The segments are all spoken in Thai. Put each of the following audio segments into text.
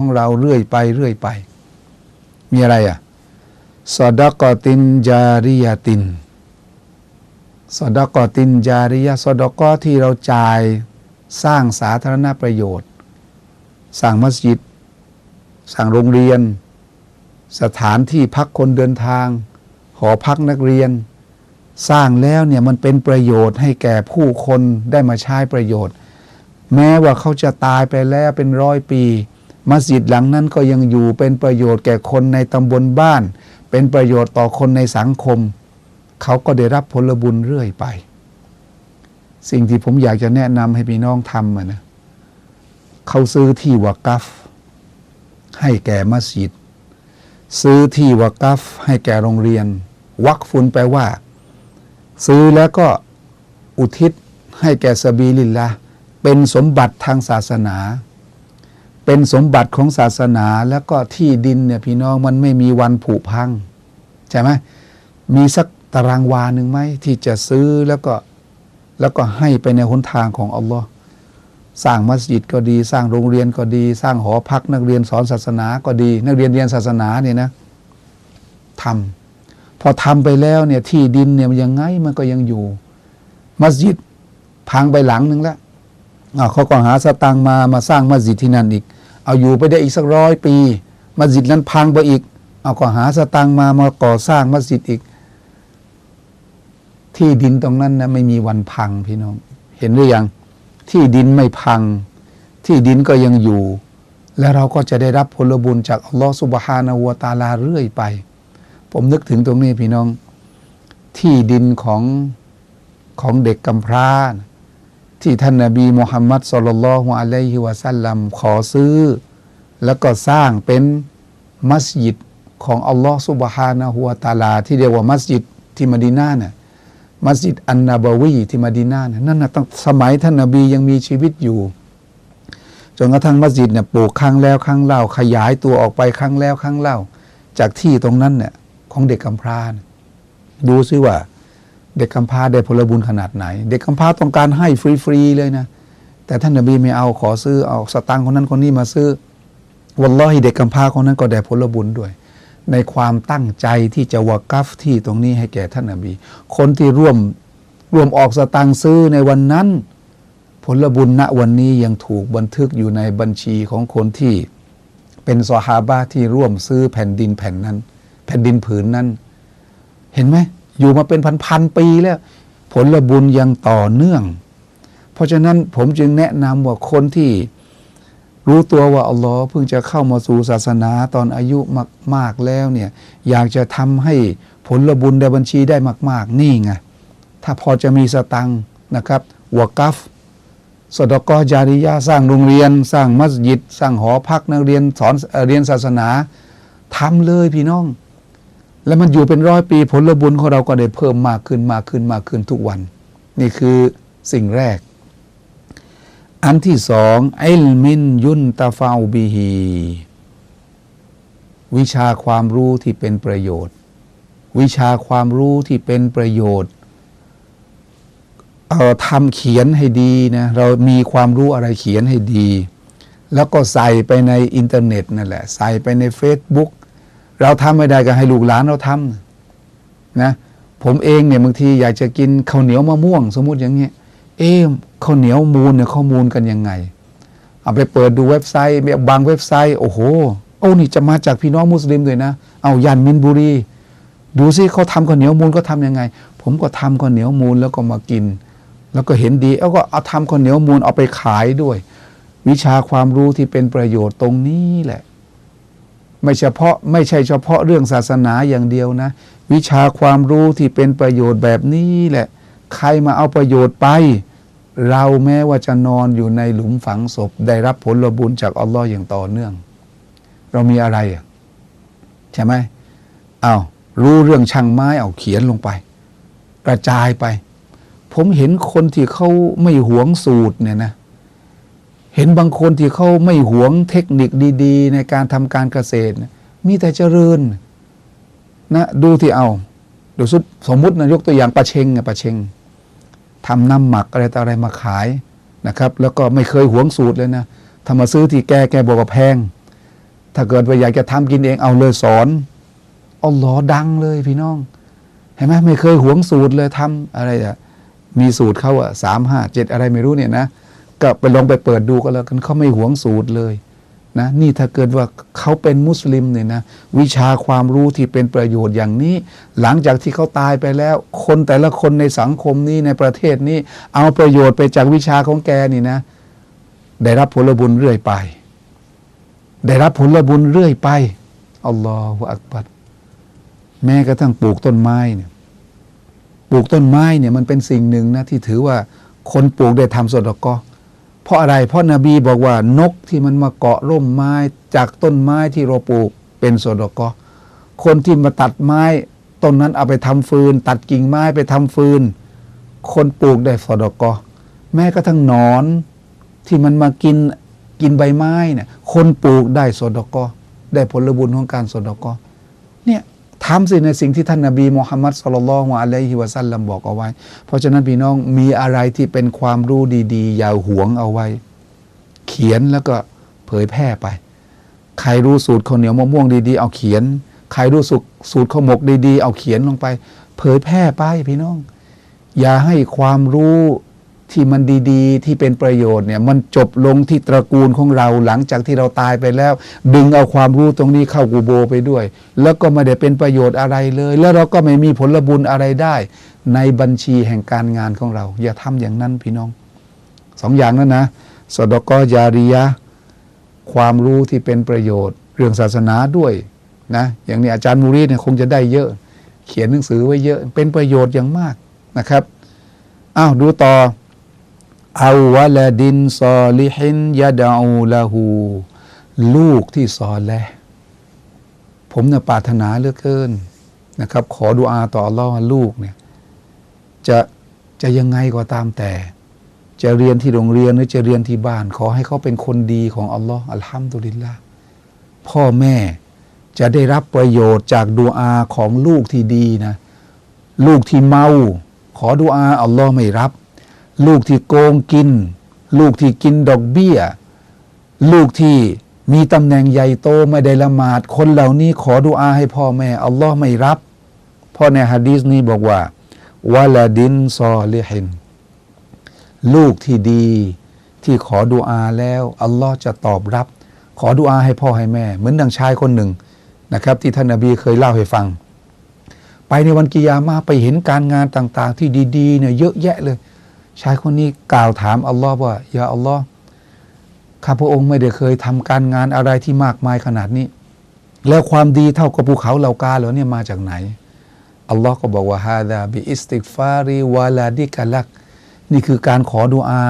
ของเราเรื่อยไปเรื่อยไป มีอะไรอะสอดกอตินจาริยตินสอดกอตินจาริยสอดกอที่เราจ่ายสร้างสาธารณประโยชน์ สร้างมัสยิด สร้างโรงเรียน สถานที่พักคนเดินทาง หอพักนักเรียน สร้างแล้วเนี่ยมันเป็นประโยชน์ให้แก่ผู้คนได้มาใช้ประโยชน์ แม้ว่าเขาจะตายไปแล้วเป็นร้อยปี มัสยิดหลังนั้นก็ยังอยู่เป็นประโยชน์แก่คนในตำบลบ้าน เป็นประโยชน์ต่อคนในสังคม เขาก็ได้รับผลบุญเรื่อยไป สิ่งที่ผมอยากจะแนะนำให้พี่น้องทำนะเขาซื้อที่วากัฟ ให้แก่มัสยิด ซื้อที่วากัฟให้แก่โรงเรียน วักฟุนแปลว่า ซื้อแล้วก็อุทิศให้แก่สบีลิลละเป็นสมบัติทางศาสนา เป็นสมบัติของศาสนาแล้วก็ที่ดินเนี่ยพี่น้องมันไม่มีวันผุพังใช่ไหมมีสักตารางวาหนึ่งไหมที่จะซื้อแล้วก็แล้วก็ให้ไปในหนทางของอัลลอฮ์สร้างมัสยิดก็ดี สร้างโรงเรียนก็ดี สร้างหอพักนักเรียนสอนศาสนาก็ดี นักเรียนเรียนศาสนาเนี่ยนะทำพอทำไปแล้วเนี่ยที่ดินเนี่ยมันยังไงมันก็ยังอยู่ มัสยิดพังไปหลังหนึ่งแล้วอ่าเขาก็หาสตังค์มามาสร้างมัสยิดที่นั่นอีก เอาอยู่ไปได้อีกสักร้อยปี มัสยิดนั้นพังไปอีก เอาก็หาสตังมามาก่อสร้างมัสยิดอีก ที่ดินตรงนั้นนะไม่มีวันพังพี่น้อง เห็นหรือยัง ที่ดินไม่พัง ที่ดินก็ยังอยู่ และเราก็จะได้รับผลบุญจากอัลลอฮฺสุบฮานาหัวตาลาเรื่อยไป ผมนึกถึงตรงนี้พี่น้อง ที่ดินของของเด็กกำพร้านะ ที่ท่านนาบีมุฮัมมัดสุลลัลฮุอะลัยฮิวะสัลลัมขอซื้อ แล้วก็สร้างเป็นมัสยิดของอัลลอฮฺสุบฮานะฮุวาตาลา ที่เรียกว่ามัสยิดที่มดีนาเนี่ยมัสยิดอันนาบาวีที่มดีนาเนี่ยนั่นนะตั้งสมัยท่านนาบียังมีชีวิตอยู่จนกระทั่งมัสยิดเนี่ยปลูกครั้งแล้วครั้งเล่า ขยายตัวออกไปครั้งแล้วครั้งเล่า จากที่ตรงนั้นเนี่ยของเด็กกำพร้าดูซิว่า เด็กกำพร้าได้ผลบุญขนาดไหน เด็กกำพร้าต้องการให้ฟรีๆเลยนะ แต่ท่านนบีไม่เอาขอซื้อเอาสตังค์คนนั้นคนนี้มาซื้อวัลลอฮิเด็กกำพร้าคนนั้นก็ได้ผลบุญด้วย ในความตั้งใจที่จะวากัฟที่ตรงนี้ให้แก่ท่านนบี คนที่ร่วมร่วมออกสตังค์ซื้อในวันนั้น ผลบุญณวันนี้ยังถูกบันทึกอยู่ในบัญชีของคนที่เป็นซอฮาบะที่ร่วมซื้อแผ่นดินแผ่นนั้น แผ่นดินผืนนั้น เห็นไหม อยู่มาเป็นพันๆปีแล้ว ผลบุญยังต่อเนื่อง เพราะฉะนั้นผมจึงแนะนำว่าคนที่รู้ตัวว่าอัลลอฮ์เพิ่งจะเข้ามาสู่ศาสนาตอนอายุมาก ๆ แล้วเนี่ยอยากจะทำให้ผลบุญในบัญชีได้มาก ๆ นี่ไงถ้าพอจะมีสตังนะครับวกัฟสดกอจาริยาสร้างโรงเรียน สร้างมัสยิด สร้างหอพักนักเรียนสอนเรียนศาสนาทำเลยพี่น้อง แล้วมันอยู่เป็นร้อยปีผลบุญของเราก็ได้เพิ่มมากขึ้นมากขึ้นมากขึ้นทุกวัน นี่คือสิ่งแรก อันที่สองอิลมินยุนตาฟาบิฮีวิชาความรู้ที่เป็นประโยชน์ วิชาความรู้ที่เป็นประโยชน์เอ่อทำเขียนให้ดีนะเรามีความรู้อะไรเขียนให้ดี แล้วก็ใส่ไปในอินเทอร์เน็ตนั่นแหละ ใส่ไปใน Facebook เราทำไม่ได้ก็ให้ลูกหลานเราทำนะ ผมเองเนี่ยบางทีอยากจะกินข้าวเหนียวมะม่วง สมมุติอย่างเงี้ย เอ๊ข้าวเหนียวมูลเนี่ยข้อมูลกันยังไง เอาไปเปิดดูเว็บไซต์บางเว็บไซต์โอ้โหโอ้นี่จะมาจากพี่น้องมุสลิมด้วยนะ เอายันมินบุรี ดูซิเขาทำข้าวเหนียวมูลก็ทำยังไง ผมก็ทำข้าวเหนียวมูลแล้วก็มากิน แล้วก็เห็นดีแล้วก็เอาทำข้าวเหนียวมูลเอาไปขายด้วย วิชาความรู้ที่เป็นประโยชน์ตรงนี้แหละ ไม่เฉพาะไม่ใช่เฉพาะเรื่องศาสนาอย่างเดียวนะ วิชาความรู้ที่เป็นประโยชน์แบบนี้แหละ ใครมาเอาประโยชน์ไป เราแม้ว่าจะนอนอยู่ในหลุมฝังศพ ได้รับผลบุญจากอัลลอฮ์อย่างต่อเนื่อง เรามีอะไรอะใช่ไหมเอา้ารู้เรื่องช่างไม้เอาเขียนลงไป กระจายไป ผมเห็นคนที่เขาไม่หวงสูตรเนี่ยนะเเห็นบางคนที่เขาไม่หวงเทคนิคดี ๆ ในการทำการเกษตร มีแต่เจริญนะดูที่เอาดูสุดสมมตินะยกตัวอย่างปลาเชงไงปลาเชงทำน้ำหมักอะไรต่ออะไรมาขายนะครับ แล้วก็ไม่เคยหวงสูตรเลยนะถ้ามาซื้อที่แกแกบอกว่าแพง ถ้าเกิดว่าอยากจะทำกินเองเอาเลยสอนอัลลอดังเลยพี่น้อง เห็นไหมไม่เคยหวงสูตรเลยทำอะไรอะมีสูตรเขาอะสามห้าเจ็ดอะไรไม่รู้เนี่ยนะ ก็ไปลองไปเปิดดูก็แล้วกันเขาไม่หวงสูตรเลยนะนี่ถ้าเกิดว่าเขาเป็นมุสลิมเนี่ยนะวิชาความรู้ที่เป็นประโยชน์อย่างนี้ หลังจากที่เขาตายไปแล้ว คนแต่ละคนในสังคมนี้ในประเทศนี้ เอาประโยชน์ไปจากวิชาของแกนี่นะ ได้รับผลบุญเรื่อยไป ได้รับผลบุญเรื่อยไปอัลลอฮฺอักบัรแม้กระทั่งปลูกต้นไม้เนี่ยปลูกต้นไม้เนี่ยมันเป็นสิ่งหนึ่งนะที่ถือว่าคนปลูกได้ทำสดกอ เพราะอะไรเพราะนบีบอกว่านกที่มันมาเกาะร่มไม้จากต้นไม้ที่เราปลูกเป็นสดกอคนที่มาตัดไม้ต้นนั้นเอาไปทำฟืน ตัดกิ่งไม้ไปทำฟืน คนปลูกได้สดกอแม้กระทั่งหนอนที่มันมากินกินใบไม้เนี่ยคนปลูกได้สดกอได้ผลบุญของการสดกอ ทำสิในสิ่งที่ท่านนาบีมุฮัมมัดสุลลัลลอฮุอะลัยฮิวะสัลลัมบอกเอาไว้ เพราะฉะนั้นพี่น้องมีอะไรที่เป็นความรู้ดีๆ อย่าหวงเอาไว้ เขียนแล้วก็เผยแพร่ไป ใครรู้สูตรข้าวเหนียวมะม่วงดีๆ เอาเขียน ใครรู้สูตรสูตรข้าวหมกดีๆ เอาเขียนลงไป เผยแพร่ไปพี่น้อง อย่าให้ความรู้ ที่มันดีๆ ที่เป็นประโยชน์เนี่ยมันจบลงที่ตระกูลของเราหลังจากที่เราตายไปแล้ว ดึงเอาความรู้ตรงนี้เข้ากูโบไปด้วย แล้วก็ไม่ได้เป็นประโยชน์อะไรเลย แล้วเราก็ไม่มีผลบุญอะไรได้ ในบัญชีแห่งการงานของเรา อย่าทำอย่างนั้นพี่น้องสองอย่างนั้นนะสดกยาริยะความรู้ที่เป็นประโยชน์ เรื่องศาสนาด้วยนะอย่างนี้อาจารย์มูรีเนี่ยคงจะได้เยอะ เขียนหนังสือไว้เยอะเป็นประโยชน์อย่างมากนะครับอ้าวดูต่อ อาวะลาดินซอลิฮินยะดาอูละหู ลูกที่ซอแลผมเนี่ยปรารถนาเหลือเกินนะครับ ขอดุอาต่ออัลลอฮ์ลูกเนี่ยจะจะยังไงก็ตามแต่ จะเรียนที่โรงเรียนหรือจะเรียนที่บ้าน ขอให้เขาเป็นคนดีของอัลลอฮ์อัลฮัมดุลิลละพ่อแม่จะได้รับประโยชน์จากดูอาของลูกที่ดีนะ ลูกที่เมา ขอดูอาอัลลอฮ์ไม่รับ ลูกที่โกงกิน ลูกที่กินดอกเบี้ย ลูกที่มีตำแหน่งใหญ่โตไม่ได้ละหมาด คนเหล่านี้ขอดูอาให้พ่อแม่ อัลลอฮ์ไม่รับเพราะในฮะดีษนี้บอกว่าวะลาดินซอลิฮินลูกที่ดีที่ขอดุอาแล้ว อัลลอฮ์จะตอบรับ ขอดุอาให้พ่อให้แม่ เหมือนดังชายคนหนึ่งนะครับ ที่ท่านนบีเคยเล่าให้ฟัง ไปในวันกิยามาไปเห็นการงานต่าง ๆ ที่ดีๆเนี่ยเยอะแยะเลย ชายคนนี้กล่าวถามอัลลอฮ์ว่าอย่าอัลลอฮ์ข้าพระองค์ไม่ได้เคยทำการงานอะไรที่มากมายขนาดนี้ แล้วความดีเท่ากับภูเขาเหล่ากาเหล่านี้มาจากไหนอัลลอฮ์ก็บอกว่าฮาดาบิอิสติกฟารีวาลาดิกาลัก นี่คือการขอดุอา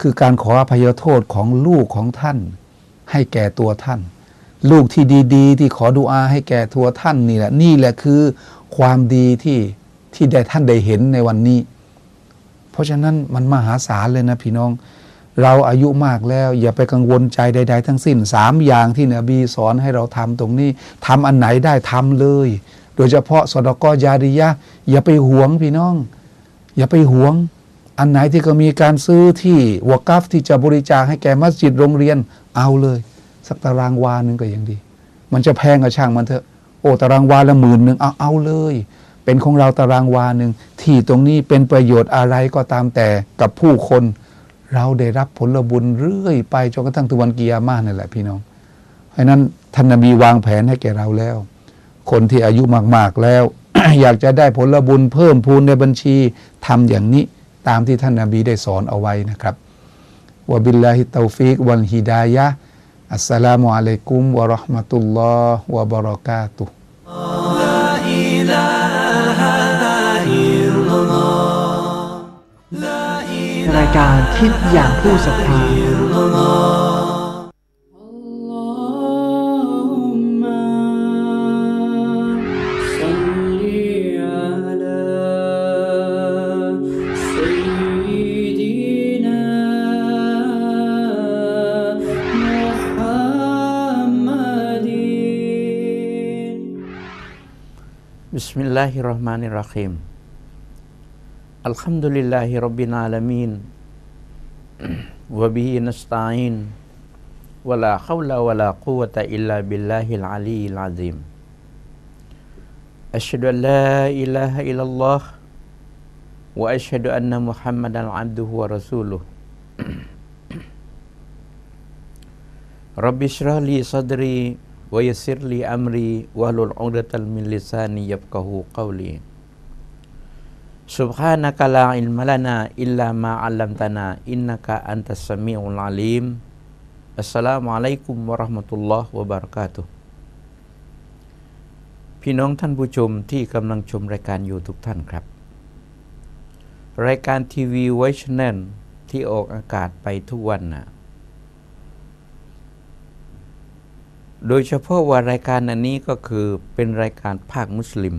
คือการขออภัยโทษของลูกของท่าน ให้แก่ตัวท่าน ลูกที่ดีๆ ที่ขอดุอาให้แก่ตัวท่านนี่แหละนี่แหละคือความดีที่ที่ได้ท่านได้เห็นในวันนี้ เพราะฉะนั้นมันมหาศาลเลยนะพี่น้อง เราอายุมากแล้วอย่าไปกังวลใจใด ๆ ทั้งสิ้นสามอย่างที่นบีสอนให้เราทำตรงนี้ทำอันไหนได้ทำเลย โดยเฉพาะสดกยาริยะ อย่าไปหวงพี่น้อง อย่าไปหวง อันไหนที่ก็มีการซื้อที่วกัฟที่จะบริจาคให้แก่มัสยิดโรงเรียนเอาเลย สักตารางวาหนึ่งก็ยังดี มันจะแพงกับช่างมันเถอะโอ้ตารางวาละหมื่นหนึ่งเอาเอาเลย เป็นของเราตารางวาหนึ่งที่ตรงนี้เป็นประโยชน์อะไรก็ตามแต่กับผู้คน เราได้รับผลบุญเรื่อยไปจนกระทั่งถึงวันกิยามานั่นแหละพี่น้องเพราะนั้นท่านนบีวางแผนให้แก่เราแล้ว คนที่อายุมาก ๆ แล้ว อยากจะได้ผลบุญเพิ่มพูนในบัญชีทำอย่างนี้ตามที่ท่านนบีได้สอนเอาไว้นะครับวะบิลลาฮิตาฟิกวันฮิดายะอัสสลามุอะลัยกุมวะราะห์มะตุลลอฮ์วะบะเราะกาตุฮ์ รายการคิดอย่างผู้ศรัทธาบิสมิลลาฮิรราะห์มานิรรฮีม الحمد لله رب العالمين وبه نستعين ولا حول ولا قوة إلا بالله العلي العظيم أشهد أن لا إله إلا الله وأشهد أن محمدا عبده ورسوله رب اشرح لي صدري ويسر لي أمري واحلل عقدة من لساني يفقه قولي سبحانك لا علم لنا إلا ما علمتنا إنك أنت السميع العليم السلام عليكم ورحمة الله وبركاته พี่น้องท่านผู้ชมที่กำลังชมรายการอยู่ทุกท่านครับ รายการทีวีไวชแนลที่ออกอากาศไปทุกวันน่ะ โดยเฉพาะว่ารายการอันนี้ก็คือเป็นรายการภาคมุสลิม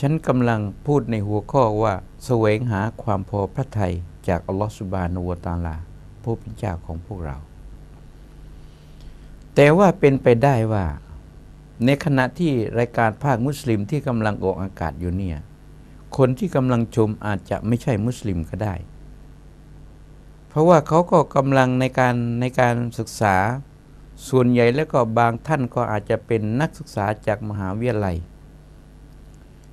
ฉันกำลังพูดในหัวข้อว่าแสวงหาความพอพระทัยจากอัลลอฮฺสุบานุวตาลาผู้เป็นเจ้าของพวกเรา แต่ว่าเป็นไปได้ว่า ในขณะที่รายการภาคมุสลิมที่กำลังออกอากาศอยู่เนี่ย คนที่กำลังชมอาจจะไม่ใช่มุสลิมก็ได้ เพราะว่าเขาก็กำลังในการในการศึกษาส่วนใหญ่แล้วก็บางท่านก็อาจจะเป็นนักศึกษาจากมหาวิทยาลัย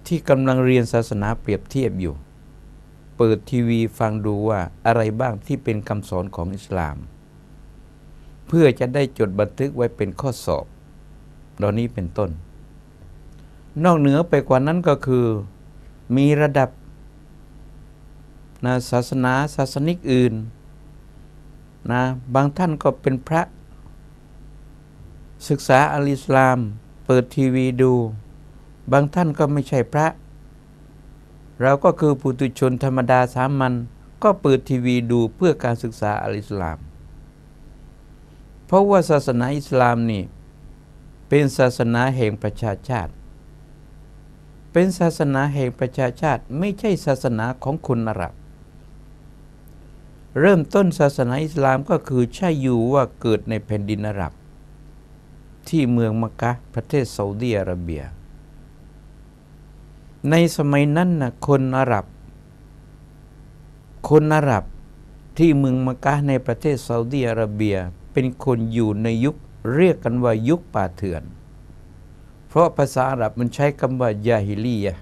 ที่กำลังเรียนศาสนาเปรียบเทียบอยู่ เปิดทีวีฟังดูว่าอะไรบ้างที่เป็นคำสอนของอิสลาม เพื่อจะได้จดบันทึกไว้เป็นข้อสอบเหล่านี้เป็นต้น นอกเหนือไปกว่านั้นก็คือ มีระดับนะศาสนาศาสนิกอื่นนะบางท่านก็เป็นพระ ศึกษาอัลอิสลาม เปิดทีวีดู บางท่านก็ไม่ใช่พระ เราก็คือปุถุชนธรรมดาสามัญก็เปิดทีวีดูเพื่อการศึกษาอัลอิสลาม เพราะว่าศาสนาอิสลามนี่ เป็นศาสนาแห่งประชาชาติ เป็นศาสนาแห่งประชาชาติไม่ใช่ศาสนาของคนอาหรับ เริ่มต้นศาสนาอิสลามก็คือใช่อยู่ว่าเกิดในแผ่นดินอาหรับ ที่เมืองมักกะประเทศซาอุดีอาระเบีย ในสมัยนั้นนะคนอาหรับ คนอาหรับที่เมืองมักกะในประเทศซาอุดีอาระเบีย เป็นคนอยู่ในยุคเรียกกันว่ายุคป่าเถื่อน เพราะภาษาอาหรับมันใช้คำว่ายาฮิลียะ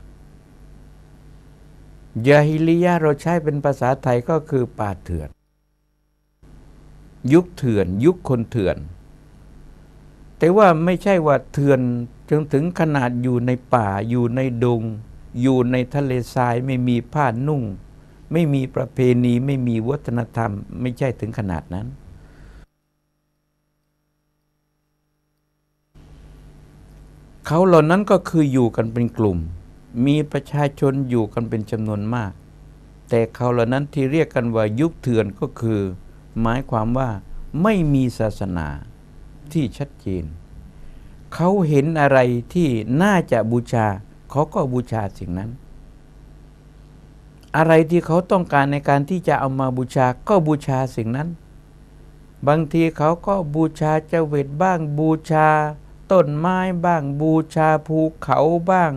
ยาฮิลียะเราใช้เป็นภาษาไทยก็คือป่าเถื่อน ยุคเถื่อน ยุคคนเถื่อน แต่ว่าไม่ใช่ว่าเถื่อนจนถึงขนาดอยู่ในป่าอยู่ในดง อยู่ในทะเลทรายไม่มีผ้านุ่ง ไม่มีประเพณีไม่มีวัฒนธรรม ไม่ใช่ถึงขนาดนั้น เขาเหล่านั้นก็คืออยู่กันเป็นกลุ่ม มีประชาชนอยู่กันเป็นจำนวนมาก แต่เขาเหล่านั้นที่เรียกกันว่ายุคเถื่อนก็คือ หมายความว่าไม่มีศาสนา ที่ชัดเจน เขาเห็นอะไรที่น่าจะบูชา เขาก็บูชาสิ่งนั้น อะไรที่เขาต้องการในการที่จะเอามาบูชาก็บูชาสิ่งนั้น บางทีเขาก็บูชาเจเวตบ้างบูชา ต้นไม้บ้าง บูชาภูเขาบ้าง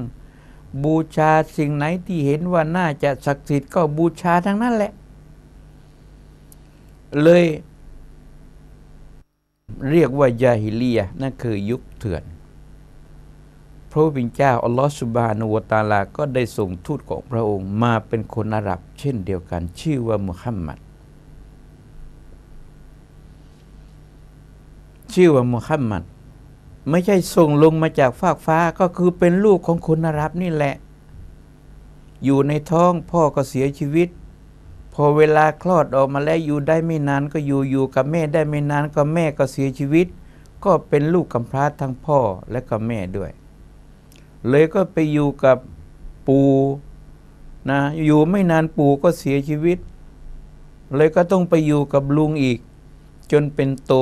บูชาสิ่งไหนที่เห็นว่าน่าจะศักดิ์สิทธิ์ก็บูชาทั้งนั้นแหละ เลย เรียกว่ายาฮิเลียนั่นคือยุคเถื่อนพระผู้เป็นเจ้าอัลลอฮฺสุบฮานุวะตาลา ก็ได้ส่งทูตของพระองค์มาเป็นคนอาหรับ เช่นเดียวกัน ชื่อว่ามุฮัมมัดชื่อว่ามุฮัมมัดไม่ใช่ส่งลงมาจากฟากฟ้าก็คือเป็นลูกของคนอาหรับนี่แหละ อยู่ในท้องพ่อก็เสียชีวิต พอเวลาคลอดออกมาแล้วอยู่ได้ไม่นานก็อยู่อยู่กับแม่ได้ไม่นานก็แม่ก็เสียชีวิต ก็เป็นลูกกำพร้าทั้งพ่อและก็แม่ด้วย เลยก็ไปอยู่กับปู่นะอยู่ไม่นานปู่ก็เสียชีวิต เลยก็ต้องไปอยู่กับลุงอีก จนเป็นโต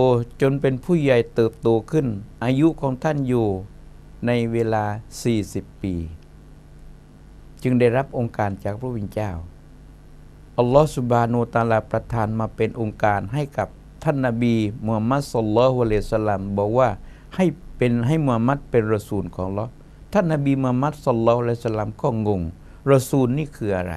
จนเป็นผู้ใหญ่เติบโตขึ้น อายุของท่านอยู่ในเวลา 40 ปี จึงได้รับองค์การจากพระวิญเจ้า อัลลอฮฺสุบานูตาลาประทานมาเป็นองค์การให้กับท่านนาบีมูฮัมมัดสุลลัลฮุอะลัยฮิวะสัลลัมบอกว่าให้เป็นให้มูฮัมมัดเป็นรอซูลของอัลอท่านนาบีมูฮัมมัดสุลลัลฮุอะลัยฮิวะสัลลัมก็งงรอซูลนี่คืออะไร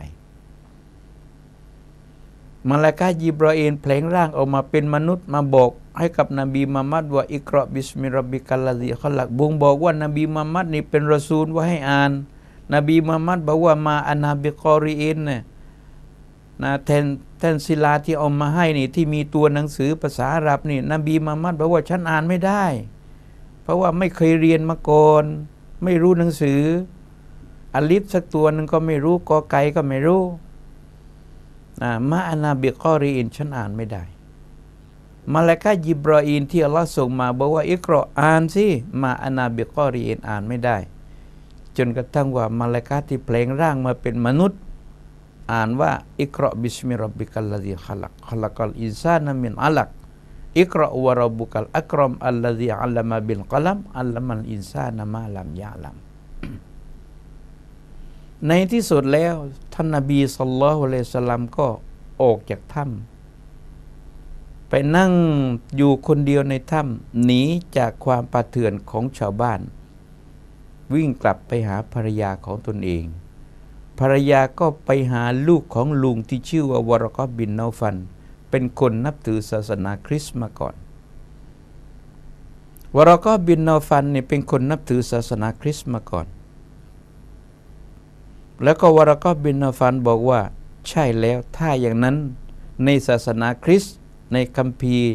มาลาอิกะฮ์ยิบราอีลแผลงร่างออกมาเป็นมนุษย์มาบอกให้กับนบีมุฮัมมัดว่าอิกรอบิสมิรบิกัลลาซีขลักบ่งบอกว่านบีมุฮัมมัดนี่เป็นรอซูลว่าให้อ่าน นบีมุฮัมมัดบอกว่ามาอานาบิกอรีเอนเนี่ย นะแทนแทนศิลาที่เอามาให้นี่ที่มีตัวหนังสือภาษาอาหรับนี่นบีมุฮัมมัดบอกว่าฉันอ่านไม่ได้ เพราะว่าไม่เคยเรียนมาก่อนไม่รู้หนังสืออลิฟสักตัวหนึ่งก็ไม่รู้กอไก่ก็ไม่รู้นะมาอานาเบิกอรีอินฉันอ่านไม่ได้มาลาอิกะฮ์ยิบรออีนที่อัลลอฮ์ส่งมาบอกว่าอิกรออ่านสิมาอานาเบิกอรีอินอ่านไม่ได้ จนกระทั่งว่ามาลกะฮ์ที่แปลงร่างมาเป็นมนุษย์ อ่านว่าอิกรอบิสมิรับบิกัลลซีขลักขลักัลอินซานะมินอัลักอิกรอวะรับบุกัลอักรอมอัลลซีอัลลมะบิลกลัมอัลลมัลอินซานะมาลัมยะลัมในที่สุดแล้วท่านนบีสัลลัลลอฮุอะลัยฮิวะสัลลัมก็ออกจากถ้ำไปนั่งอยู่คนเดียวในถ้ำหนีจากความปาเถื่อนของชาวบ้าน วิ่งกลับไปหาภรรยาของตนเอง ภรรยาก็ไปหาลูกของลุงที่ชื่อว่าวรกอบินนาฟัน เป็นคนนับถือศาสนาคริสต์มาก่อน วรกอบินนาฟันเนี่ยเป็นคนนับถือศาสนาคริสต์มาก่อน แล้วก็วรกอบินนาฟันบอกว่า ใช่แล้วถ้าอย่างนั้นในศาสนาคริสต์ในคัมภีร์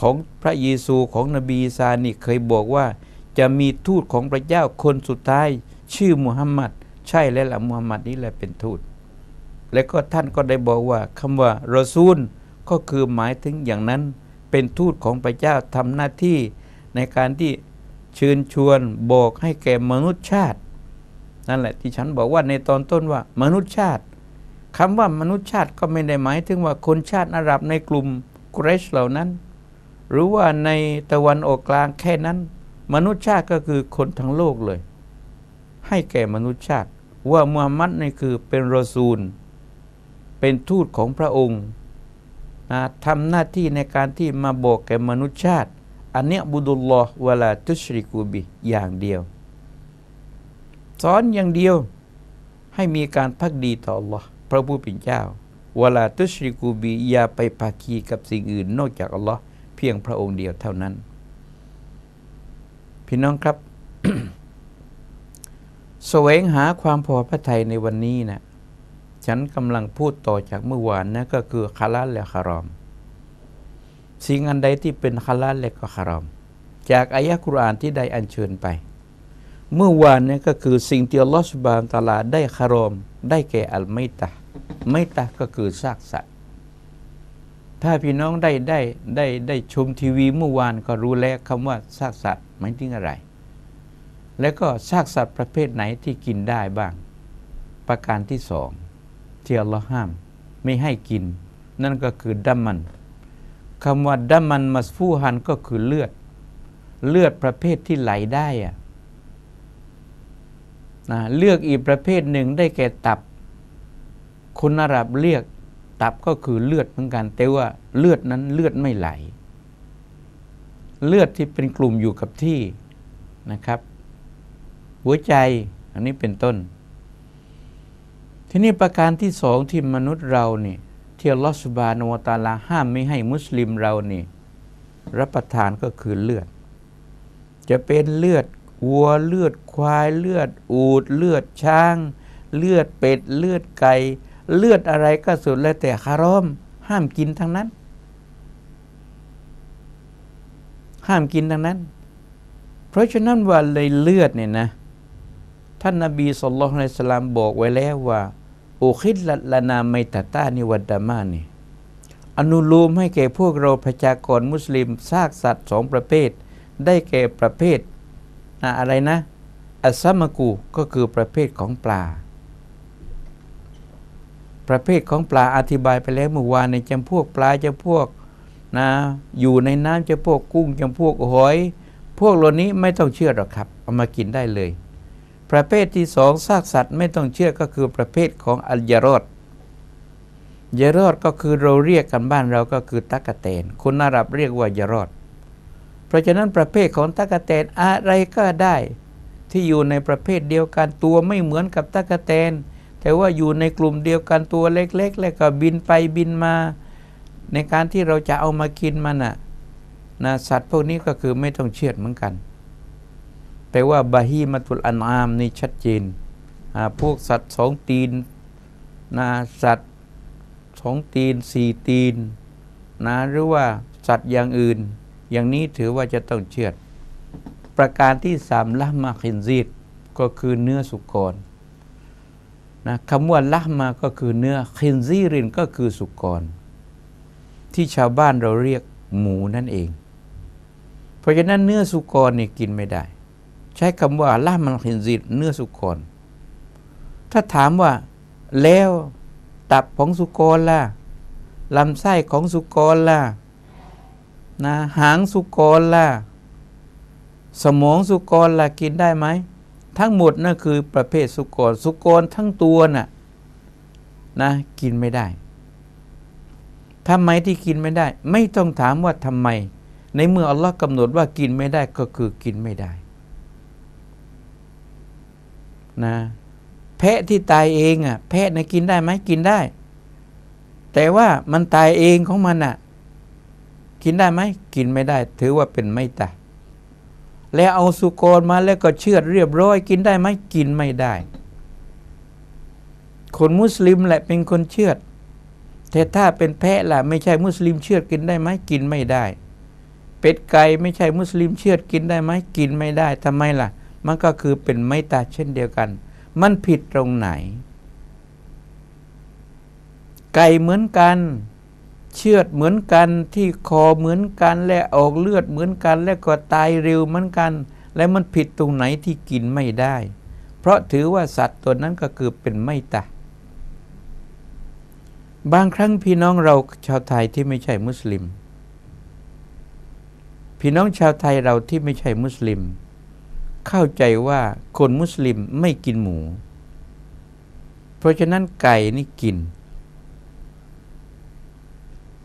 ของพระเยซูของนบีอีสานี่เคยบอกว่า จะมีทูตของพระเจ้าคนสุดท้ายชื่อมุฮัมมัด ใช่แล้วละมุฮัมมัดนี่แหละเป็นทูต และก็ท่านก็ได้บอกว่าคำว่ารอซูลก็คือหมายถึงอย่างนั้นเป็นทูตของพระเจ้าทำหน้าที่ในการที่เชิญชวนบอกให้แก่มนุษยชาติ นั่นแหละที่ฉันบอกว่าในตอนต้นว่ามนุษยชาติคำว่ามนุษยชาติก็ไม่ได้หมายถึงว่าคนชาติอาหรับในกลุ่มกุเรชเหล่านั้น หรือว่าในตะวันออกกลางแค่นั้น มนุษยชาติก็คือคนทั้งโลกเลย ให้แก่มนุษยชาติ ว่ามุฮัมมัดนี่คือเป็นรอซูล เป็นทูตของพระองค์นะทำหน้าที่ในการที่มาบอกแก่มนุษยชาติ อันเนี้ยบุดุลลอฮ์วลาตุชริกูบิอย่างเดียว สอนอย่างเดียวให้มีการพักดีต่อ Allah พระผู้เป็นเจ้าเวลาตุชริกูบีอย่าไปภาคีกับสิ่งอื่นนอกจาก Allah เพียงพระองค์เดียวเท่านั้น พี่น้องครับ แสวงหาความพอพระทัยในวันนี้นะฉันกำลังพูดต่อจากเมื่อวานนะก็คือคาลาลและคารอม สิ่งอันใดที่เป็นคาลาลและก็คารอม จากอายะกุรานที่ได้อัญเชิญไป เมื่อวานเนี่ยก็คือสิ่งที่อัลลอฮฺสุบานตาลาได้คารอม ได้แก่อัลไมตะไมตะก็คือซากสัตว์ถ้าพี่น้องได้ได้ได้ได้ชมทีวีเมื่อวานก็รู้แล้วคำว่าซากสัตว์หมายถึงอะไร แล้วก็ซากสัตว์ประเภทไหนที่กินได้บ้าง ประการที่สองที่อัลลอฮ์ห้ามไม่ให้กิน นั่นก็คือดัมมันคำว่าดัมมันมัสฟูฮันก็คือเลือด เลือดประเภทที่ไหลได้อะนะเลือกอีกประเภทหนึ่งได้แก่ตับ คนอาหรับเรียกตับก็คือเลือดเหมือนกัน แต่ว่าเลือดนั้นเลือดไม่ไหล เลือดที่เป็นกลุ่มอยู่กับที่นะครับ หัวใจ อันนี้เป็นต้น ทีนี้ประการที่สองที่มนุษย์เรานี่ที่อัลอสบานวตาลาห้ามไม่ให้มุสลิมเรานี่ รับประทานก็คือเลือด จะเป็นเลือดวัวเลือดควายเลือดอูดเลือดช้าง เลือดเป็ดเลือดไก่เลือดอะไรก็สุดแล้วแต่คารอม ห้ามกินทั้งนั้น ห้ามกินทั้งนั้น เพราะฉะนั้นว่าเลยเลือดเนี่ยนะ ท่านนาบีสุลต่านสลามบอกไว้แล้วว่าโอคิดละลนาไมตาตานิวัดดามานี่อนุโลมให้แก่พวกเราประชากรมุสลิมซากสัตว์สองประเภท ได้แก่ประเภทนะอะไรนะอัสมากูก็คือประเภทของปลา ประเภทของปลาอธิบายไปแล้วเมื่อวานในจำพวกปลาจำพวกนะอยู่ในน้ำจำพวกกุ้งจำพวกหอย พวกเหล่านี้ไม่ต้องเชื่อหรอกครับ เอามากินได้เลย ประเภทที่สองซากสัตว์ไม่ต้องเชื่อก็คือประเภทของอัลยารอดยารอดก็คือเราเรียกกันบ้านเราก็คือตักกะแตนคนอาหรับเรียกว่ายารอดเพราะฉะนั้นประเภทของตักกะแตนอะไรก็ได้ที่อยู่ในประเภทเดียวกันตัวไม่เหมือนกับตักกะแตน แต่ว่าอยู่ในกลุ่มเดียวกันตัวเล็กๆ แล้วก็บินไปบินมา ในการที่เราจะเอามากินมันน่ะนะสัตว์พวกนี้ก็คือไม่ต้องเชือดเหมือนกัน แต่ว่าบาฮีมาตุลอันอามนี่ชัดเจน พวกสัตว์สองตีนนะสัตว์สองตีนสี่ตีนนะหรือว่าสัตว์อย่างอื่น อย่างนี้ถือว่าจะต้องเชือด ประการที่สามละมาคินซีดก็คือเนื้อสุกรนะคำว่าละมาก็คือเนื้อคินซีรินก็คือสุกร ที่ชาวบ้านเราเรียกหมูนั่นเอง เพราะฉะนั้นเนื้อสุกรนี่กินไม่ได้ ใช้คำว่าละมันคินซีดเนื้อสุกร ถ้าถามว่าแล้วตับของสุกรล่ะลำไส้ของสุกรล่ะนะหางสุกรล่ะสมองสุกรล่ะกินได้ไหม ทั้งหมดนั่นคือประเภทสุกร สุกรทั้งตัวน่ะนะกินไม่ได้ทำไมที่กินไม่ได้ ไม่ต้องถามว่าทำไม ในเมื่ออัลลอฮ์กำหนดว่ากินไม่ได้ก็คือกินไม่ได้ นะแพะที่ตายเองอะแพะนะกินได้ไหมกินได้ แต่ว่ามันตายเองของมันอะ กินได้ไหมกินไม่ได้ ถือว่าเป็นไม่ตายแล้วเอาสุกรมาแล้วก็เชือดเรียบร้อย กินได้ไหมกินไม่ได้ คนมุสลิมแหละเป็นคนเชือดแต่ถ้าเป็นแพะล่ะ ไม่ใช่มุสลิมเชือดกินได้ไหมกินไม่ได้ เป็ดไก่ไม่ใช่มุสลิมเชือดกินได้ไหมกินไม่ได้ทำไมล่ะ มันก็คือเป็นไม่ตาเช่นเดียวกัน มันผิดตรงไหน ไก่เหมือนกัน เชือดเหมือนกันที่คอเหมือนกัน และออกเลือดเหมือนกัน และก็ตายเร็วเหมือนกัน และมันผิดตรงไหนที่กินไม่ได้ เพราะถือว่าสัตว์ตัวนั้นก็คือเป็นไม่ตาบางครั้งพี่น้องเราชาวไทยที่ไม่ใช่มุสลิม พี่น้องชาวไทยเราที่ไม่ใช่มุสลิม เข้าใจว่าคนมุสลิมไม่กินหมู เพราะฉะนั้นไก่นี่กิน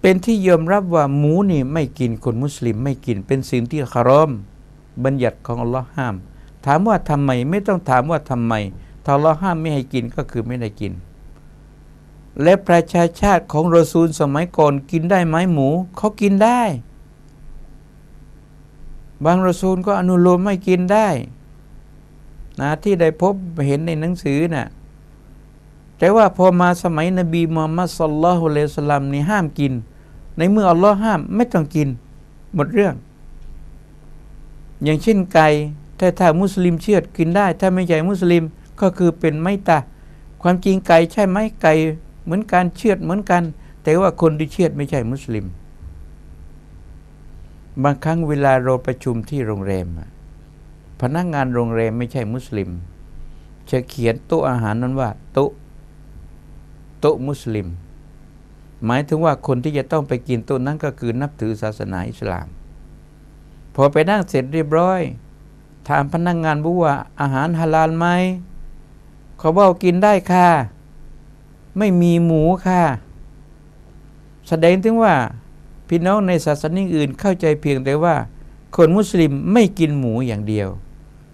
เป็นที่ยอมรับว่าหมูนี่ไม่กินคนมุสลิมไม่กิน เป็นสิ่งที่คารอม บัญญัติของอัลลอฮ์ห้าม ถามว่าทำไมไม่ต้องถามว่าทำไมถ้าอัลลอฮ์ห้ามไม่ให้กินก็คือไม่ได้กิน และประชาชาติของรอซูลสมัยก่อนกินได้ไหมหมูเขากินได้ บางรอซูลก็อนุโลมไม่กินได้นะที่ได้พบเห็นในหนังสือนะ่ะแต่ว่าพอมาสมัยนบีมูฮัมมัดสัลลัลลอฮุอะลัยฮิวะสัลลัมนี่ห้ามกิน ในเมื่ออัลลอฮ์ห้ามไม่ต้องกิน หมดเรื่อง อย่างเช่นไก่ถ้าถ้ามุสลิมเชื่อดกินได้ ถ้าไม่ใช่มุสลิมก็คือเป็นไม่ตาความจริงไก่ใช่ไหมไก่เหมือนการเชื่อดเหมือนกัน แต่ว่าคนที่เชื่อดไม่ใช่มุสลิม บางครั้งเวลาเราประชุมที่โรงแรม พนักงานโรงแรมไม่ใช่มุสลิม จะเขียนโต๊ะอาหารนั้นว่า โต๊ะโต๊ะมุสลิม หมายถึงว่าคนที่จะต้องไปกินโต๊ะนั้นก็คือนับถือศาสนาอิสลาม พอไปนั่งเสร็จเรียบร้อย ถามพนักงานบอกว่าอาหารฮาลาลไหมเขาบอกกินได้ค่ะ ไม่มีหมูค่ะ แสดงถึงว่า พี่น้องในศาสนาอื่นเข้าใจเพียงแต่ว่า คนมุสลิมไม่กินหมูอย่างเดียว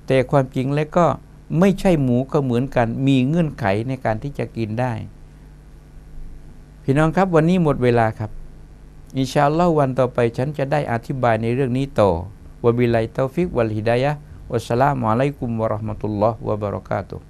แต่ความจริงแล้วก็ไม่ใช่หมูก็เหมือนกัน มีเงื่อนไขในการที่จะกินได้ พี่น้องครับวันนี้หมดเวลาครับอินชาอัลลอฮ์วันต่อไปฉันจะได้อธิบายในเรื่องนี้ต่อวบิไลตอฟิกวัลฮิดายะวัสสลามุอะลัยกุมวะเราะห์มะตุลลอฮ์วะบะเราะกาตุฮ์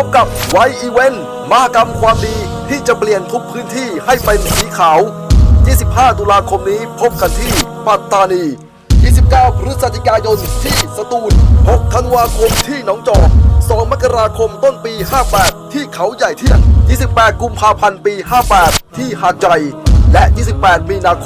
พบกับไวอีเวนต์มหกรรมความดีที่จะเปลี่ยนทุกพื้นที่ให้เป็นสีขาว 25 ตุลาคมนี้พบกันที่ปัตตานี 29 พฤศจิกายนที่สตูล 6 ธันวาคมที่หนองจอก 2 มกราคมต้นปี 58 ที่เขาใหญ่เที่ยง 28 กุมภาพันธ์ปี 58 ที่หาดใหญ่และ 28 มีนาคม